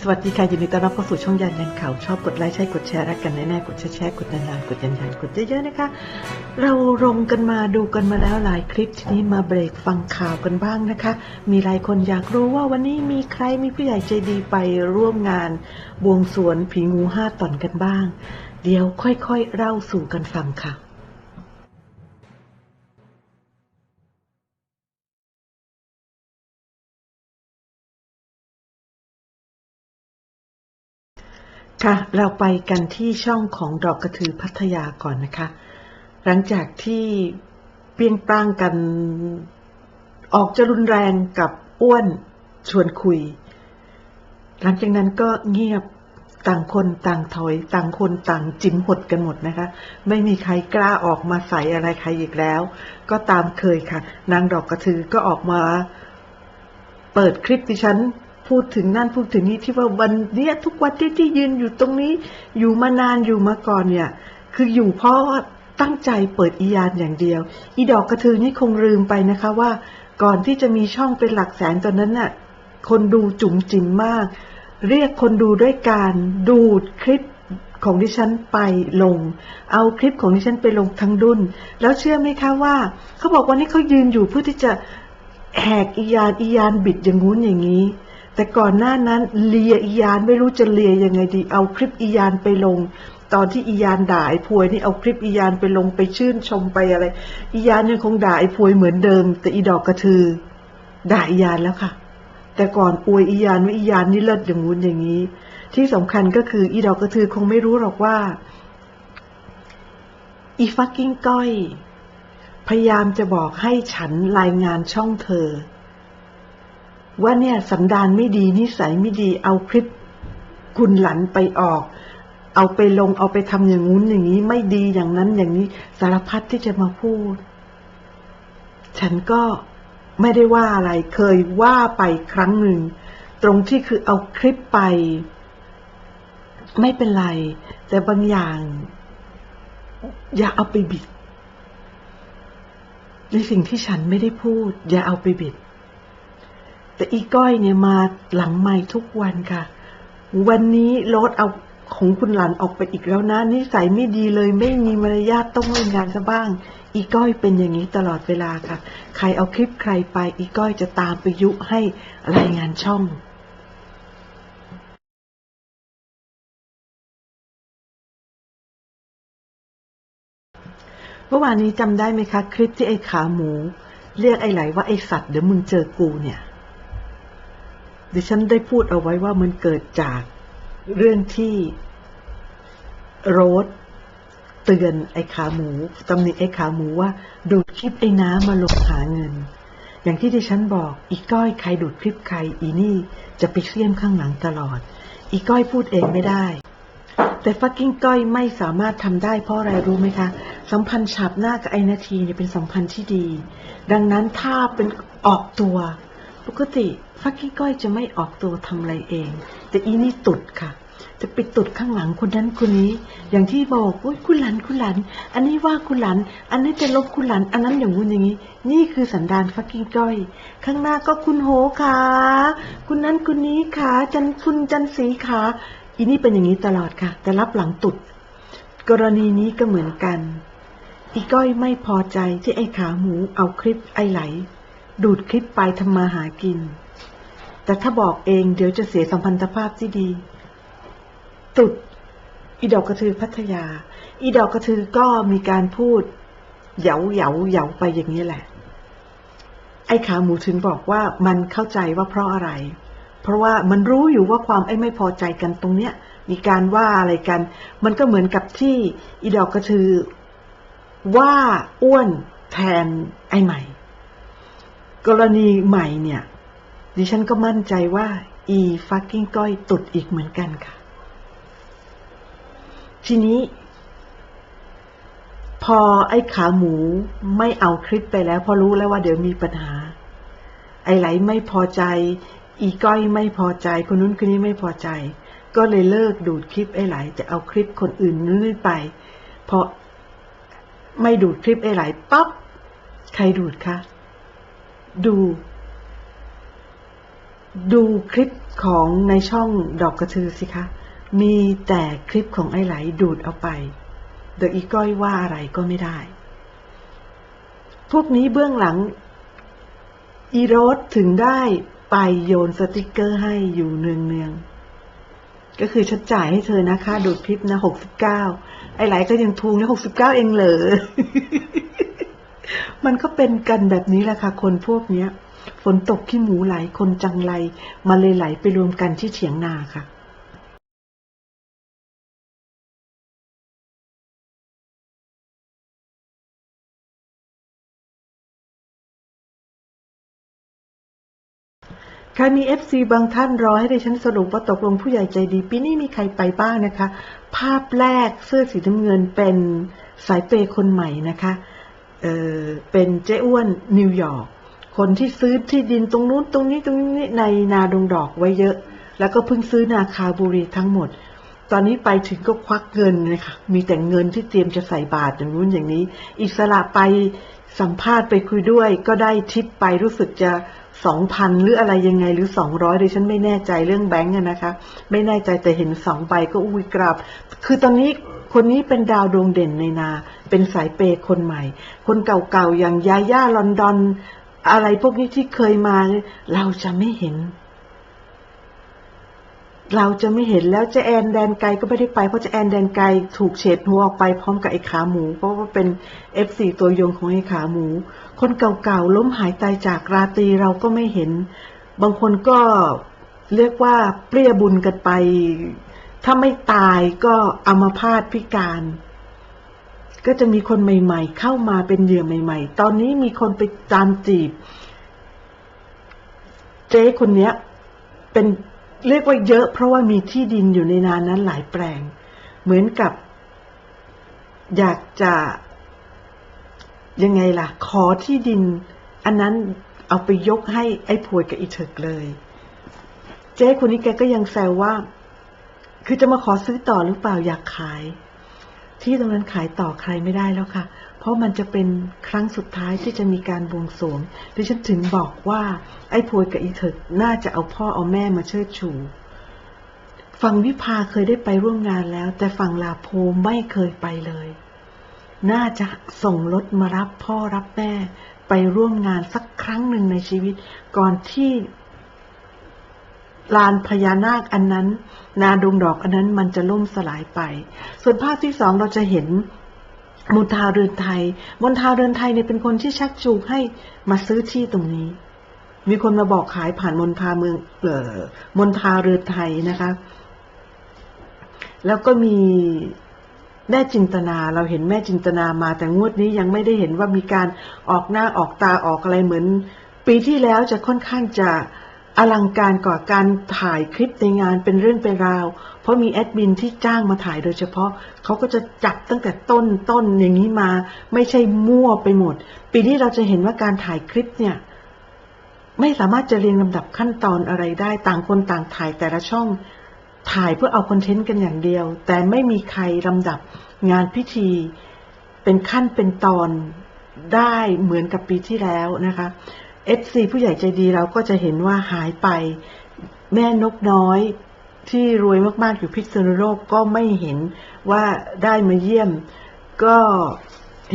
สวัสดีค่ะยินดีต้อนรับเข้าสู่ช่องยันยันข่าวชอบกดไลค์ใช่กดแชร์รักกันแน่ๆกดแชร์แชร์กดนานๆกดยันยันกดเยอะๆนะคะ เราลงกันมาดูกันมาแล้วหลายคลิปทีนี้มาเบรกฟังข่าวกันบ้างนะคะ มีหลายคนอยากรู้ว่าวันนี้มีใครมีผู้ใหญ่ใจดีไปร่วมงาน บวงสวนผีงูห้าตอนกันบ้าง เดี๋ยวค่อยๆเล่าสู่กันฟังค่ะ ค่ะ เราไปกันที่ช่องของดอกกระถือพัทยาก่อนนะคะ หลังจากที่เปียงป้างกันออกจะรุนแรงกับอ้วนชวนคุย หลังจากนั้นก็เงียบต่างคนต่างถอย ต่างคนต่างจิ้มหดกันหมดนะคะ ไม่มีใครกล้าออกมาใส่อะไรใครอีกแล้ว ก็ตามเคยค่ะ นางดอกกระถือก็ออกมา เปิดคลิปดิฉัน พูดถึงนั่นพูดถึงนี้ที่ว่าวันเนี้ยทุกวันที่ที่ยืนอยู่ตรงนี้ อยู่มานานอยู่มาก่อนเนี่ย คืออยู่เพราะตั้งใจเปิดอียานอย่างเดียว อีดอกกระทือนี่คงลืมไปนะคะว่า ก่อนที่จะมีช่องเป็นหลักแสนตอนนั้นน่ะคนดูจุ๋มจิ๋มมาก เรียกคนดูด้วยการดูดคลิปของดิฉันไปลง เอาคลิปของดิฉันไปลงทั้งดุนแล้วเชื่อไหมคะว่าเขาบอกวันนี้เขายืนอยู่เพื่อที่จะแหกอียานอียานบิดอย่างงู้นอย่างนี้ แต่ก่อนหน้านั้นเลียอียานไม่รู้จะเลียยังไงดี เอาคลิปอียานไปลง ตอนที่อียานด่าไอ้พวยนี่เอาคลิปอียานไปลงไปชื่นชมไปอะไร อียานยังคงด่าไอ้พวยเหมือนเดิม แต่อีดอกกระทือ ด่าอียานแล้วค่ะ แต่ก่อนอวยอียานว่าอียานนี่เลิศอย่างงู้นอย่างนี้ ที่สำคัญก็คืออีดอกกระทือคงไม่รู้หรอกว่าอีฟักกิ้งก้อย พยายามจะบอกให้ฉันรายงานช่องเธอ ว่าเนี่ยสันดานไม่ดีนิสัยไม่ดีเอาคลิปคุณหลันไปออก เอาไปลงเอาไปทำอย่างงู้นอย่างนี้ ไม่ดีอย่างนั้นอย่างนี้สารพัดที่จะมาพูด ฉันก็ไม่ได้ว่าอะไรเคยว่าไปครั้งหนึ่ง ตรงที่คือเอาคลิปไป ไม่เป็นไร แต่บางอย่าง อย่าเอาไปบิด ในสิ่งที่ฉันไม่ได้พูด อย่าเอาไปบิด แต่อีก้อยเนี่ยมาหลังไม่ทุกวันค่ะ วันนี้รดเอาของคุณหลานออกไปอีกแล้วนะนิสัยไม่ดีเลยไม่มีมารยาทต้องรายงานซะบ้าง อีก้อยเป็นอย่างนี้ตลอดเวลาค่ะ ใครเอาคลิปใครไป อีก้อยจะตามไปยุให้รายงานช่องเมื่อวานนี้จำได้ไหมคะ คลิปที่ไอ้ขาหมู เรียกไอ้ไหลว่าไอ้สัตว์เดี๋ยวมึงเจอกูเนี่ย ดิฉันได้พูดเอาไว้ว่ามันเกิดจากเรื่องที่โรสเตือนไอ้ขาหมูตำหนิไอ้ขาหมูว่า ดูดคลิปไอ้น้ำมาลงหาเงิน อย่างที่ดิฉันบอก อีก้อยใครดูดคลิปใคร อีนี่จะไปเสี้ยมข้างหลังตลอด อีก้อยพูดเองไม่ได้ แต่ฟักกิ้งก้อยไม่สามารถทำได้เพราะอะไรรู้ไหมคะ สัมพันธ์ฉับหน้ากับไอ้นาทีเนี่ยเป็นสัมพันธ์ที่ดี ดังนั้นถ้าเป็นออกตัว ปกติ ฟักกิ้ก้อยจะไม่ออกตัวทำอะไรเอง แต่อีนี่ตุดค่ะ จะไปตุดข้างหลังคนนั้นคนนี้ อย่างที่บอกโอ้ยคุณหลันคุณหลัน อันนี้ว่าคุณหลัน อันนี้จะลบคุณหลัน อันนั้นอย่างงู้นอย่างนี้ นี่คือสันดานฟักกิ้ก้อย ข้างหน้าก็คุณโหขาคุณนั้นคุณนี้ขาจันคุณจันสีขาอีนี่เป็นอย่างนี้ตลอดค่ะ แต่รับหลังตุด กรณีนี้ก็เหมือนกันอีก้อยไม่พอใจที่ไอ้ขาหมูเอาคลิปไอ้ไหล ดูดคลิปไปทำมาหากิน แต่ถ้าบอกเองเดี๋ยวจะเสียสัมพันธภาพที่ดี ตุด อีดอกกระทือพัทยา อีดอกกระทือก็มีการพูด เหยาเหยาเหยาไปอย่างนี้แหละ ไอ้ขาหมูถึงบอกว่ามันเข้าใจว่าเพราะอะไร เพราะว่ามันรู้อยู่ว่าความไอ้ไม่พอใจกันตรงเนี้ย มีการว่าอะไรกัน มันก็เหมือนกับที่อีดอกกระทือว่าอ้วนแทนไอ้ใหม่ กรณีใหม่เนี่ย ดิฉันก็มั่นใจว่า อีฟักกิ้งก้อยตุดอีกเหมือนกันค่ะ ทีนี้ พอไอ้ขาหมูไม่เอาคลิปไปแล้ว พอรู้แล้วว่าเดี๋ยวมีปัญหา ไอ้ไหลไม่พอใจ อีก้อยไม่พอใจ คนนู้นคนนี้ไม่พอใจ ก็เลยเลิกดูดคลิปไอ้ไหล จะเอาคลิปคนอื่นนู้นไป พอไม่ดูดคลิปไอ้ไหลปั๊บใครดูดคะดู ดูคลิปของในช่องดอกกระทือสิคะ มีแต่คลิปของไอ้ไหลดูดเอาไปโดยอีก้อยว่าอะไรก็ไม่ได้ พวกนี้เบื้องหลัง อีโรสถึงได้ไปโยนสติกเกอร์ให้อยู่เนืองๆ ก็คือฉันจ่ายให้เธอนะคะ ดูดคลิปนะหกสิบเก้าไอ้ไหลก็ยังทูงนะหกสิบเก้าเองเหรอ มันก็เป็นกันแบบนี้แหละค่ะ คนพวกเนี้ย ฝนตกขี้หมูไหลคนจังไรมาเลยไหลไปรวมกันที่เฉียงนาค่ะค่ะมี FC บางท่านรอให้ดิฉันสรุปว่าตกลงผู้ใหญ่ใจดีปีนี้มีใครไปบ้างนะคะ ภาพแรกเสื้อสีน้ำเงินเป็นสายเปย์คนใหม่นะคะเออเป็นเจ้อ้วนนิวยอร์ก คนที่ซื้อที่ดินตรงนู้นตรงนี้ตรงนี้ในนาดงดอกไว้เยอะ แล้วก็เพิ่งซื้อนาคาบุรีทั้งหมด ตอนนี้ไปถึงก็ควักเงินนะคะมีแต่เงินที่เตรียมจะใส่บาตรอย่างนู้นอย่างนี้ อิสระไปสัมภาษณ์ไปคุยด้วย ก็ได้ทิปไปรู้สึกจะสองพันหรืออะไรยังไงหรือสองร้อยดิฉันไม่แน่ใจเรื่องแบงก์นะคะ ไม่แน่ใจแต่เห็นสองใบก็อุ้ยกราบ คือตอนนี้คนนี้เป็นดาวดวงเด่นในนา เป็นสายเปย์คนใหม่ คนเก่าๆอย่างยาย่าลอนดอน อะไรพวกนี้ที่เคยมาเราจะไม่เห็น เราจะไม่เห็นแล้วจะแอนแดนไกลก็ไม่ได้ไปเพราะจะแอนแดนไกลถูกเฉดหัวออกไปพร้อมกับไอ้ขาหมู เพราะว่าเป็นเอฟซีตัวยงของไอ้ขาหมู คนเก่าๆล้มหายตายจากราตรีเราก็ไม่เห็น บางคนก็เรียกว่าเปรี้ยบุญกันไป ถ้าไม่ตายก็อัมพาตพิการ ก็จะมีคนใหม่ ๆ เข้ามาเป็นเหยื่อใหม่ ๆ ตอนนี้มีคนไปตามจีบ เจ๊คนเนี้ย เป็นเรียกว่าเยอะ เพราะว่ามีที่ดินอยู่ในนานั้นหลายแปลง เหมือนกับ อยากจะยังไงล่ะ ขอที่ดิน อันนั้นเอาไปยกให้ไอ้พวยกับอีเถิกเลย เจ๊คนนี้แกก็ยังแซวว่า คือจะมาขอซื้อต่อหรือเปล่าอยากขาย ที่ตรงนั้นขายต่อใครไม่ได้แล้วค่ะ เพราะมันจะเป็นครั้งสุดท้ายที่จะมีการบวงสรวงดิฉันถึงบอกว่า ไอ้พวยกับอีเถิกน่าจะเอาพ่อเอาแม่มาเชิดชู ฝั่งวิภาเคยได้ไปร่วมงานแล้ว แต่ฝั่งลาโพไม่เคยไปเลย น่าจะส่งรถมารับพ่อรับแม่ ไปร่วมงานสักครั้งหนึ่งในชีวิต ก่อนที่ ลานพญานาคอันนั้น นาดงดอกอันนั้นมันจะล่มสลายไป ส่วนภาพที่สองเราจะเห็นมนทาเรือนไทย มนทาเรือนไทยเนี่ยเป็นคนที่ชักจูงให้มาซื้อที่ตรงนี้ มีคนมาบอกขายผ่านมนทาเมือง เอ่อมนทาเรือนไทยนะคะ แล้วก็มีแม่จินตนาเราเห็นแม่จินตนามาแต่งวดนี้ยังไม่ได้เห็นว่ามีการออกหน้าออกตาออกอะไรเหมือน ปีที่แล้วจะค่อนข้างจะ อลังการกว่าการถ่ายคลิปในงานเป็นเรื่องเป็นราว เพราะมีแอดมินที่จ้างมาถ่ายโดยเฉพาะ เขาก็จะจับตั้งแต่ต้นต้นอย่างนี้มา ไม่ใช่มั่วไปหมด ปีนี้เราจะเห็นว่าการถ่ายคลิปเนี่ย ไม่สามารถจะเรียงลำดับขั้นตอนอะไรได้ ต่างคนต่างถ่ายแต่ละช่อง ถ่ายเพื่อเอาคอนเทนต์กันอย่างเดียว แต่ไม่มีใครลำดับงานพิธี เป็นขั้นเป็นตอนได้เหมือนกับปีที่แล้วนะคะ FC ผู้ใหญ่ใจดีเราก็จะเห็นว่าหายไป แม่นกน้อยที่รวยมากๆอยู่พิษณุโลกก็ไม่เห็นว่าได้มาเยี่ยม ก็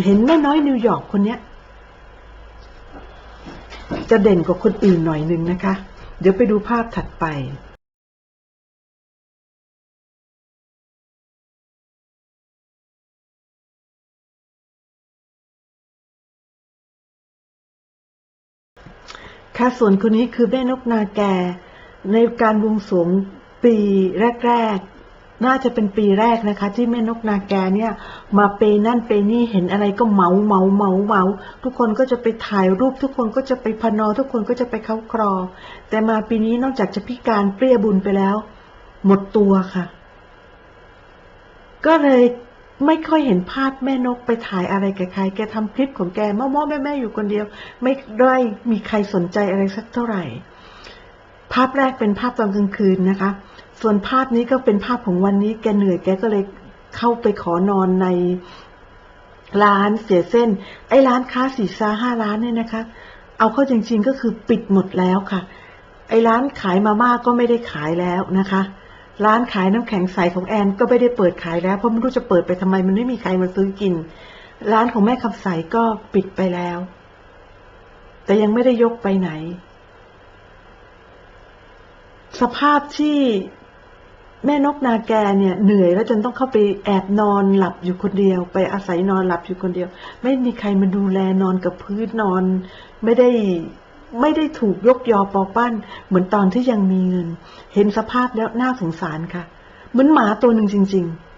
เห็นแม่น้อยนิวยอร์กคนเนี้ย จะเด่นกว่าคนอื่นหน่อยนึงนะคะ เดี๋ยวไปดูภาพถัดไป ค่ะส่วนคนนี้คือแม่นกนาแก ในการบวงสรวงปีแรก ๆ น่าจะเป็นปีแรกนะคะ ที่แม่นกนาแกเนี่ย มาเปนั่นเปนี่เห็นอะไรก็เมาเมาเมาเมาทุกคนก็จะไปถ่ายรูปทุกคนก็จะไปพนอ ทุกคนก็จะไปเข้าครอ แต่มาปีนี้นอกจากจะพิการเปรี้ยบุญไปแล้ว หมดตัวค่ะ ก็เลย ไม่ค่อยเห็นภาพแม่นกไปถ่ายอะไรกับใคร แกทำคลิปของแกม่อๆแม่ๆอยู่คนเดียว ไม่ได้มีใครสนใจอะไรสักเท่าไหร่ ภาพแรกเป็นภาพตอนกลางคืนนะคะ ส่วนภาพนี้ก็เป็นภาพของวันนี้ แกเหนื่อยแกก็เลยเข้าไปขอนอนในร้านเสียเส้น ไอ้ร้านค้าสี่ซาห้าร้านเนี่ยนะคะ เอาเข้าจริงๆก็คือปิดหมดแล้วค่ะ ไอ้ร้านขายมาม่าก็ไม่ได้ขายแล้วนะคะ ร้านขายน้ำแข็งใสของแอนก็ไม่ได้เปิดขายแล้ว เพราะไม่รู้จะเปิดไปทำไมมันไม่มีใครมาซื้อกิน ร้านของแม่คำใสก็ปิดไปแล้ว แต่ยังไม่ได้ยกไปไหน สภาพที่แม่นกนาแกเนี่ยเหนื่อยแล้วจนต้องเข้าไปแอบนอนหลับอยู่คนเดียว ไปอาศัยนอนหลับอยู่คนเดียว ไม่มีใครมาดูแลนอนกับพื้นนอน ไม่ได้ ไม่ได้ถูกยกยอปอปั้น เหมือนตอนที่ยังมีเงิน เห็นสภาพแล้วน่าสงสารค่ะ เหมือนหมาตัวหนึ่งจริง ๆ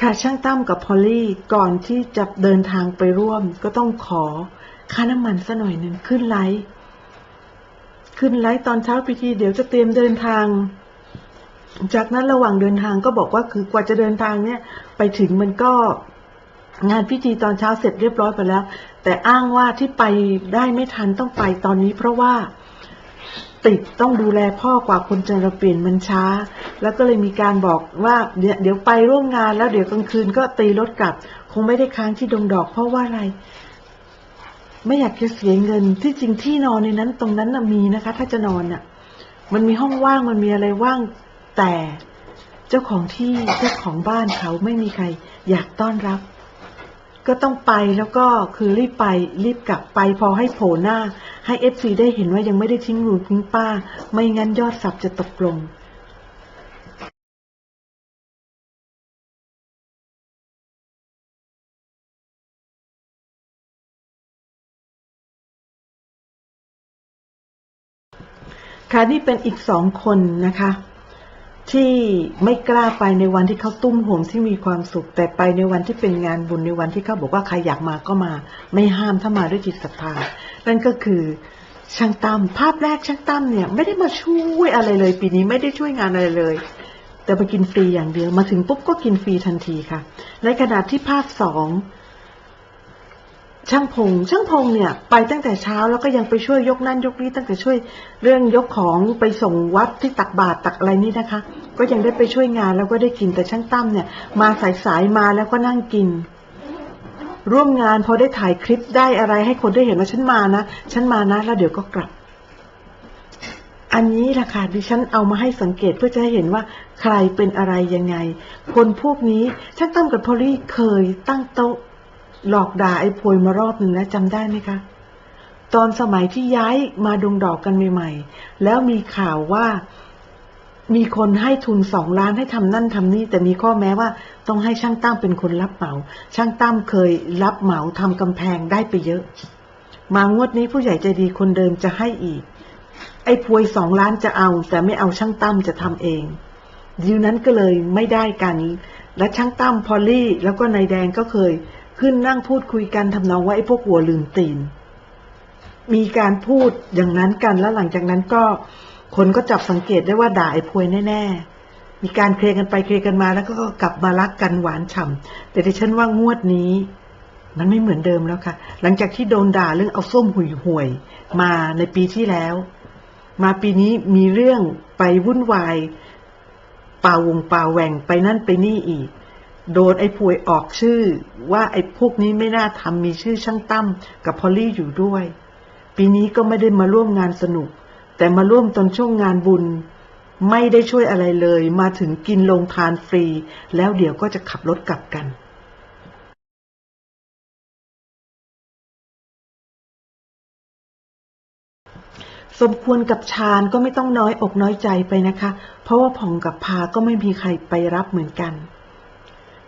ค่ะช่างตั้มกับพอลลี่ก่อนที่จะเดินทางไปร่วม ก็ต้องขอค่าน้ำมันซะหน่อยหนึ่งขึ้นไลฟ์ขึ้นไลฟ์ตอนเช้าพิธีเดี๋ยวจะเตรียมเดินทาง จากนั้นระหว่างเดินทางก็บอกว่าคือกว่าจะเดินทางเนี่ยไปถึงมันก็งานพิธีตอนเช้าเสร็จเรียบร้อยไปแล้ว แต่อ้างว่าที่ไปได้ไม่ทันต้องไปตอนนี้เพราะว่าติดต้องดูแลพ่อกว่าคนจะระเปลี่ยนมันช้า แล้วก็เลยมีการบอกว่าเดี๋ยวเดี๋ยวไปร่วมงานแล้วเดี๋ยวกลางคืนก็ตีรถกลับ คงไม่ได้ค้างที่ดงดอกเพราะว่าอะไร ไม่อยากจะเสียเงินที่จริงที่นอนในนั้นตรงนั้นมีนะคะ ถ้าจะนอนน่ะ มันมีห้องว่างมันมีอะไรว่าง แต่เจ้าของที่เจ้าของบ้านเขาไม่มีใครอยากต้อนรับ ก็ต้องไปแล้วก็คือรีบไปรีบกลับไป พอให้โผล่หน้า ให้เอฟซีได้เห็นว่ายังไม่ได้ทิ้งรูทิ้งป้า ไม่งั้นยอดสับจะตกลงค่ะนี่เป็นอีกสองคนนะคะ ที่ไม่กล้าไปในวันที่เขาตุ้มโหมที่มีความสุข แต่ไปในวันที่เป็นงานบุญในวันที่เขาบอกว่าใครอยากมาก็มา ไม่ห้ามถ้ามาด้วยจิตศรัทธานั่นก็คือช่างตั้มภาพแรกช่างตั้มเนี่ย ไม่ได้มาช่วยอะไรเลย ปีนี้ไม่ได้ช่วยงานอะไรเลย แต่มากินฟรีอย่างเดียวมาถึงปุ๊บก็กินฟรีทันทีค่ะ ในขณะที่ภาพสอง ช่างพงช่างพงเนี่ยไปตั้งแต่เช้าแล้วก็ยังไปช่วยยกนั่นยกนี้ตั้งแต่ช่วยเรื่องยกของไปส่งวัดที่ตักบาตรตักอะไรนี่นะคะ ก็ยังได้ไปช่วยงานแล้วก็ได้กินแต่ช่างตั้มเนี่ย มาสายๆมาแล้วก็นั่งกิน ร่วมงานพอได้ถ่ายคลิปได้อะไรให้คนได้เห็นว่าฉันมานะฉันมานะแล้วเดี๋ยวก็กลับ อันนี้แหละค่ะดิฉันเอามาให้สังเกตเพื่อจะให้เห็นว่าใครเป็นอะไรยังไง คนพวกนี้ช่างตั้มกับพอลลี่เคยตั้งโต๊ะ หลอกด่าไอ้พวยมารอบหนึ่งแล้วจำได้ไหมคะ ตอนสมัยที่ย้ายมาดงดอกกันใหม่ๆ แล้วมีข่าวว่ามีคนให้ทุนสองล้านให้ทำนั่นทำนี่แต่มีข้อแม้ว่าต้องให้ช่างตั้มเป็นคนรับเหมา ช่างตั้มเคยรับเหมาทำกำแพงได้ไปเยอะ มางวดนี้ผู้ใหญ่ใจดีคนเดิมจะให้อีก ไอ้พวยสองล้านจะเอา แต่ไม่เอาช่างตั้มจะทำเองดิวนั้นก็เลยไม่ได้กัน และช่างตั้มพอลลี่ แล้วก็นายแดงก็เคย ขึ้นนั่งพูดคุยกันทำนองว่าไอ้พวกหัวลืมตีน มีการพูดอย่างนั้นกันแล้วหลังจากนั้นก็คนก็จับสังเกตได้ว่าด่าไอ้พวยแน่ๆ มีการเคลียร์กันไปเคลียร์กันมาแล้วก็กลับมารักกันหวานฉ่ำแต่ดิฉันว่างวดนี้ มันไม่เหมือนเดิมแล้วค่ะ หลังจากที่โดนด่าเรื่องเอาส้มหุยห่วยๆมาในปีที่แล้ว มาปีนี้มีเรื่องไปวุ่นวายป่าวงป่าแหว่งไปนั่นไปนี่อีก โดนไอ้พวยออกชื่อ ว่าไอ้พวกนี้ไม่น่าทำมีชื่อช่างตั้มกับพอลลี่อยู่ด้วย ปีนี้ก็ไม่ได้มาร่วมงานสนุก แต่มาร่วมตอนช่วงงานบุญ ไม่ได้ช่วยอะไรเลย มาถึงกินลงทานฟรี แล้วเดี๋ยวก็จะขับรถกลับกันสมควรกับชาญก็ไม่ต้องน้อยอกน้อยใจไปนะคะ เพราะว่าผ่องกับพาก็ไม่มีใครไปรับเหมือนกัน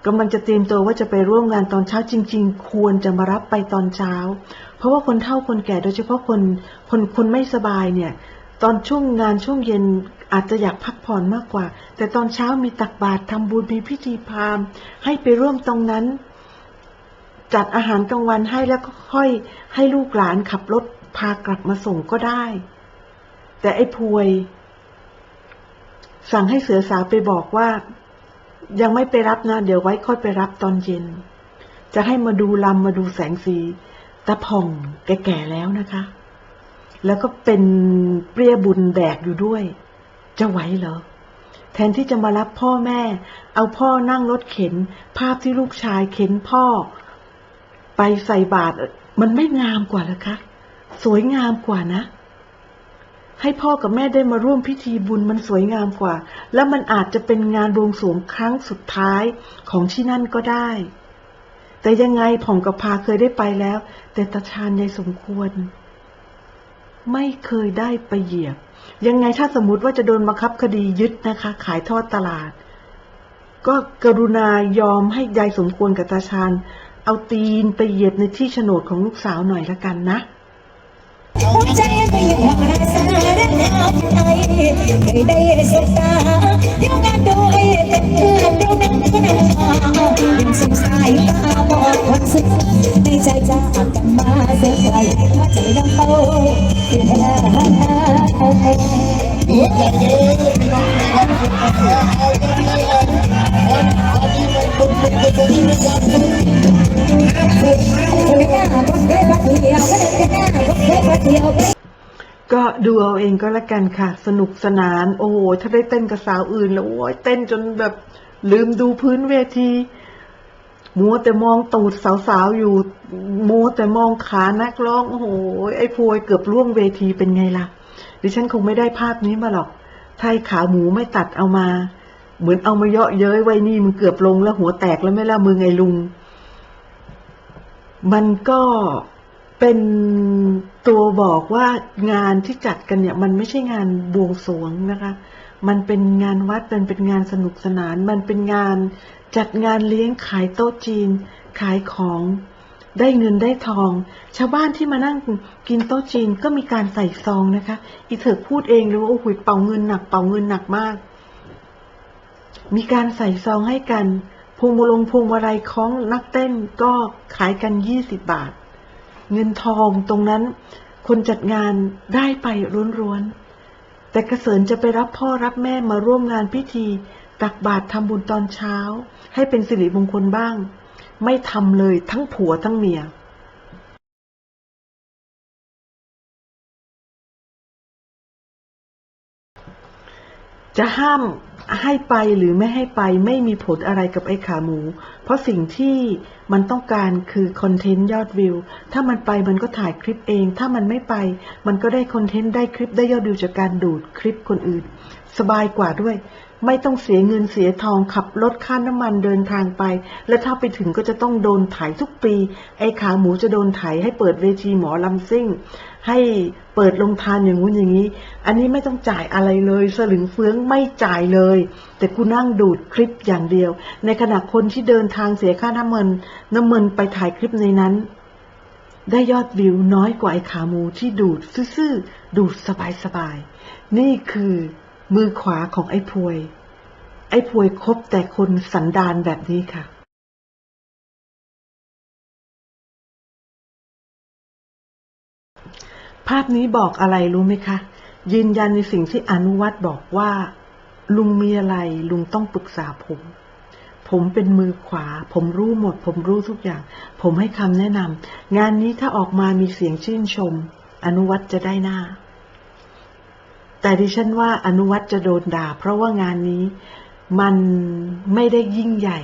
กำลังจะเตรียมตัวว่าจะไปร่วมงานตอนเช้าจริง ๆ ควรจะมารับไปตอนเช้า เพราะว่าคนเฒ่าคนแก่โดยเฉพาะคนคนคนไม่สบายเนี่ย ตอนช่วงงานช่วงเย็นอาจจะอยากพักผ่อนมากกว่า แต่ตอนเช้ามีตักบาตรทำบุญมีพิธีพราหมณ์ ให้ไปร่วมตรงนั้น จัดอาหารกลางวันให้แล้วก็ค่อยให้ลูกหลานขับรถพากลับมาส่งก็ได้ แต่ไอ้พวย สั่งให้เสือสาวไปบอกว่า ยังไม่ไปรับนะ เดี๋ยวไว้ค่อยไปรับตอนเย็น จะให้มาดูลำมาดูแสงสีตาผ่องแก่ๆแล้วนะคะ แล้วก็เป็นเปรี้ยบุญแบกอยู่ด้วย จะไหวเหรอ แทนที่จะมารับพ่อแม่ เอาพ่อนั่งรถเข็น ภาพที่ลูกชายเข็นพ่อ ไปใส่บาตรมันไม่งามกว่าเหรอคะ สวยงามกว่านะ ให้พ่อกับแม่ได้มาร่วมพิธีบุญมันสวยงามกว่า แล้วมันอาจจะเป็นงานบวงสรวงครั้งสุดท้ายของที่นั่นก็ได้ แต่ยังไงผ่องกับพาเคยได้ไปแล้ว แต่ตาชาญยายสมควร ไม่เคยได้ไปเหยียบ ยังไงถ้าสมมติว่าจะโดนบังคับคดียึดนะคะ ขายทอดตลาด ก็กรุณายอมให้ยายสมควรกับตาชาญเอาตีนไปเหยียบในที่โฉนดของลูกสาวหน่อยละกันนะ ใจก็ยังหาสารน้ำใจเคยได้สบตาเดี๋ยวกันดูไอ้เป็นเพื่อนเดี๋ยวนั้น ก็นั่งพายังสงสัยตาบอดคนสุดในใจจากกันมาเสียใจว่าใจน้ำเต้าเสีย ก็ดูเอาเองก็แล้วกันค่ะ สนุกสนาน โอ้โห ถ้าได้เต้นกับสาวอื่นแล้วโอ้ยเต้นจนแบบลืมดูพื้นเวทีมัวแต่มองตูดสาวๆอยู่มัวแต่มองขานักร้อง โอ้โห ไอ้พวยเกือบล่วงเวทีเป็นไงล่ะ ดิฉันคงไม่ได้ภาพนี้มาหรอก ถ้าขาหมูไม่ตัดเอามา เหมือนเอามาเยาะเย้ยไว้นี่มึงเกือบลงแล้วหัวแตกแล้วไม่ล่ะมึงไงลุง มันก็ เป็นตัวบอกว่างานที่จัดกันเนี่ย มันไม่ใช่งานบวงสรวงนะคะ มันเป็นงานวัดมันเป็นงานสนุกสนาน มันเป็นงานจัดงานเลี้ยงขายโต๊ะจีน ขายของได้เงินได้ทอง ชาวบ้านที่มานั่งกินโต๊ะจีนก็มีการใส่ซองนะคะ อีเถิกพูดเองเลยว่าโอ้โหเป่าเงินหนักเป่าเงินหนักมาก มีการใส่ซองให้กันพวงมาลงพวงมาลัยของนักเต้นก็ขายกันยี่สิบบาท เงินทองตรงนั้น คนจัดงานได้ไปร้วนๆ แต่กระเสริญจะไปรับพ่อรับแม่มาร่วมงานพิธีตักบาตรทำบุญตอนเช้า ให้เป็นสิริมงคลบ้าง ไม่ทำเลยทั้งผัวทั้งเมียจะห้าม ให้ไปหรือไม่ให้ไปไม่มีผลอะไรกับไอ้ขาหมู เพราะสิ่งที่มันต้องการคือคอนเทนต์ยอดวิว ถ้ามันไปมันก็ถ่ายคลิปเอง ถ้ามันไม่ไป มันก็ได้คอนเทนต์ได้คลิปได้ยอดวิวจากการดูดคลิปคนอื่น สบายกว่าด้วย ไม่ต้องเสียเงินเสียทองขับรถค่าน้ำมันเดินทางไป และถ้าไปถึงก็จะต้องโดนถ่ายทุกปี ไอ้ขาหมูจะโดนถ่ายให้เปิดเวทีหมอลำซิ่ง ให้เปิดลงทานอย่างงู้นอย่างนี้ อันนี้ไม่ต้องจ่ายอะไรเลย สลึงเฟืองไม่จ่ายเลย แต่กูนั่งดูดคลิปอย่างเดียว ในขณะคนที่เดินทางเสียค่าน้ำมันน้ำมันไปถ่ายคลิปในนั้น ได้ยอดวิวน้อยกว่าไอ้ขาหมูที่ดูดซื่อๆดูดสบายๆ นี่คือมือขวาของไอ้พวย ไอ้พวยคบแต่คนสันดานแบบนี้ค่ะ ภาพนี้บอกอะไรรู้ไหมคะ ยืนยันในสิ่งที่อนุวัตบอกว่า ลุงมีอะไรลุงต้องปรึกษาผม ผมเป็นมือขวา ผมรู้หมด ผมรู้ทุกอย่าง ผมให้คำแนะนำงานนี้ถ้าออกมามีเสียงชื่นชม อนุวัตจะได้หน้า แต่ดิฉันว่าอนุวัตจะโดนด่า เพราะว่างานนี้มันไม่ได้ยิ่งใหญ่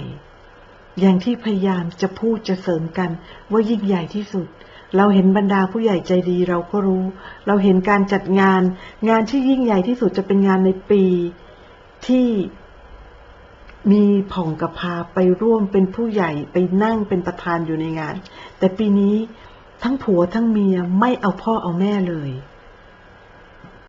อย่างที่พยายามจะพูดจะเสริมกันว่ายิ่งใหญ่ที่สุด เราเห็นบรรดาผู้ใหญ่ใจดีเราก็รู้ เราเห็นการจัดงาน งานที่ยิ่งใหญ่ที่สุดจะเป็นงานในปีที่มีผ่องกับพาไปร่วมเป็นผู้ใหญ่ไปนั่งเป็นประธานอยู่ในงาน แต่ปีนี้ทั้งผัวทั้งเมียไม่เอาพ่อเอาแม่เลย